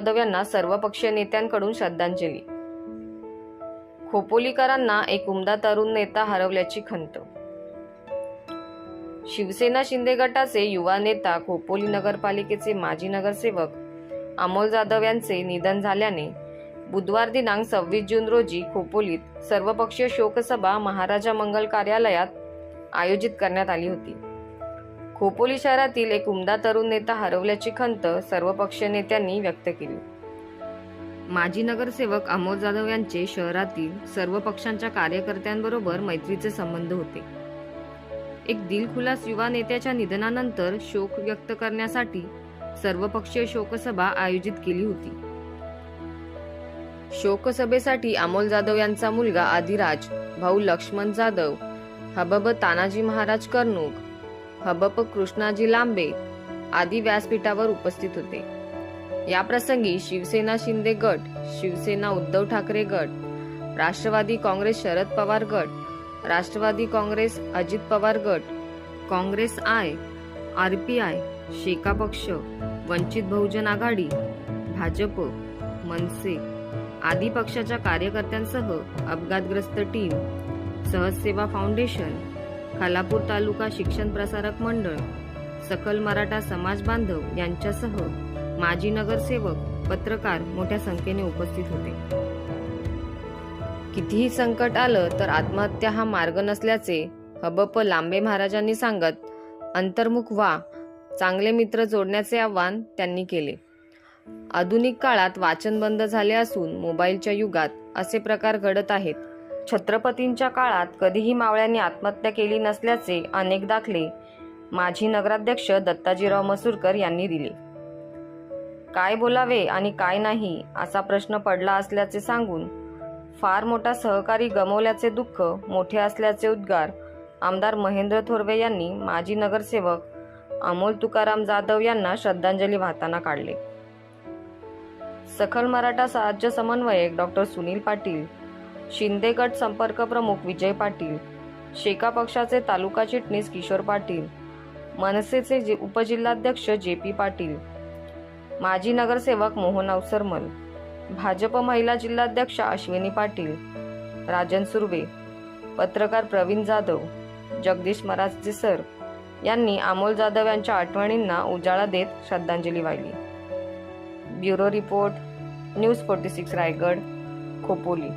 जाधव यांना सर्वपक्षीय नेत्यांकडून श्रद्धांजली. खोपोलीकरांना एक उमदा तरुण नेता हरवल्याची खंत. शिवसेना शिंदे गटाचे युवा नेता खोपोली नगरपालिकेचे माजी नगरसेवक अमोल जाधव यांचे निधन झाल्याने बुधवार दिनांक सव्वीस जून रोजी खोपोलीत सर्वपक्षीय शोकसभा महाराजा मंगल कार्यालयात आयोजित करण्यात आली होती. खोपोली शहरातील एक उमदा तरुण नेता हरवल्याची खंत सर्वपक्षीय नेत्यांनी व्यक्त केली. माजी नगरसेवक अमोल जाधव यांचे शहरातील सर्व पक्षांच्या कार्यकर्त्यांबरोबर मैत्रीचे संबंध होते. एक दिलखुलास युवा नेत्याच्या निधनानंतर शोक व्यक्त करण्यासाठी सर्वपक्षीय शोकसभा आयोजित केली होती. शोकसभेसाठी अमोल जाधव यांचा मुलगा आदिराज भाऊ लक्ष्मण जाधव हबब तानाजी महाराज कर्णूक हबप कृष्णाजी लांबे आदी व्यासपीठावर उपस्थित होते. या प्रसंगी शिवसेना शिंदे गट शिवसेना उद्धव ठाकरे गट राष्ट्रवादी काँग्रेस शरद पवार गट राष्ट्रवादी काँग्रेस अजित पवार गट Congress I R P I शेका पक्ष वंचित बहुजन आघाडी भाजप मनसे आदी पक्षाच्या कार्यकर्त्यांसह अपघातग्रस्त टीम सहजसेवा फाउंडेशन खालापूर तालुका शिक्षण प्रसारक मंडळ सकल मराठा समाज बांधव यांच्यासह माजी नगरसेवक पत्रकार मोठ्या संख्येने उपस्थित होते. कितीही संकट आलं तर आत्महत्या हा मार्ग नसल्याचे हबप लांबे महाराजांनी सांगत अंतर्मुख वा चांगले मित्र जोडण्याचे आवाहन त्यांनी केले. आधुनिक काळात वाचन बंद झाले असून मोबाईलच्या युगात असे प्रकार घडत आहेत. छत्रपतींच्या काळात कधीही मावळ्यांनी आत्महत्या केली नसल्याचे अनेक दाखले माजी नगराध्यक्ष दत्ताजीराव मसूरकर यांनी दिले. काय बोलावे आणि काय नाही असा प्रश्न पडला असल्याचे सांगून फार मोठा सहकारी गमावल्याचे दुःख मोठे असल्याचे उद्गार आमदार महेंद्र थोरवे यांनी माजी नगरसेवक अमोल तुकाराम जाधव यांना श्रद्धांजली वाहताना काढले. सखल मराठा राज्य समन्वयक डॉक्टर सुनील पाटील शिंदे गट संपर्क प्रमुख विजय पाटील शेका पक्षाचे तालुका चिटणीस किशोर पाटील मनसेचे जे उपजिल्हाध्यक्ष जे पी पाटील माजी नगरसेवक मोहन अवसरमल भाजप महिला जिल्हाध्यक्ष अश्विनी पाटील राजन सुर्वे पत्रकार प्रवीण जाधव जगदीश मराजचे सर यांनी अमोल जाधव यांच्या आठवणींना उजाळा देत श्रद्धांजली वाहिली. Bureau report news forty six Raigad Khopoli.